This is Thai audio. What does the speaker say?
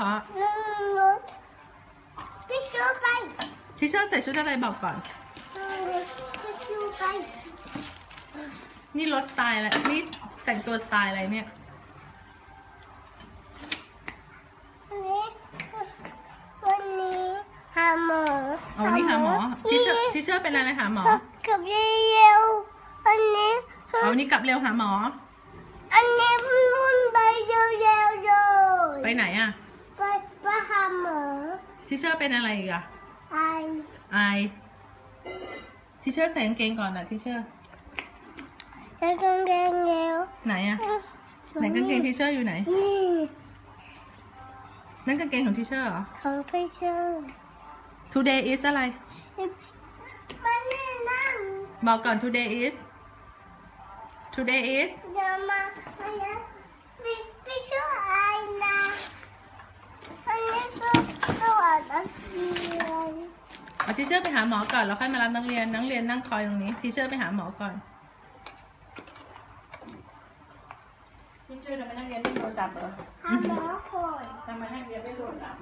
เพราะนั่งรถพี่ชูไปทิเชอร์ใส่ชุดอะไรบอกก่อนนั่งรถพี่ชูไปนี่รถสไตล์อะไรนี่แต่งตัวสไตล์อะไรเนี่ยวันนี้วันนี้หาหมอเอาวันนี้หาหมอทิเชอร์ทิเชอร์เป็นอะไรหาหมอกับเร็วๆอันนี้เอาวันนี้กลับเร็วหาหมออันนี้มันไปเร็วๆเลยไปไหนอะไปไป หาหมอทิเชอร์เป็นอะไรอีกอะไอไอทิเชอร์ใส่กางเกงก่อนอะทิเชอร์แล้วก็เร็วเร็วไหนอะไหนกางเกงทิเชอร์อยู่ไหนนี่นั่นกางเกงของทิเชอร์เหรอของพี่ชู today is อะไรมันไม่นั่งบอกก่อน today is today is เดี๋ยวมาอันนี้พี่พี่ชูไอนะอันนี้ก็ตัวนักเรียน เอาทิเชอร์ไปหาหมอก่อนแล้วค่อยมารับนักเรียนนักเรียนนั่งคอยตรงนี้ทิเชอร์ไปหาหมอก่อนทิเชอร์ทำไมนักเรียนไม่โทรศัพท์เหรอหาหมอก่อนทำไมนักเรียนไม่โทรศัพท์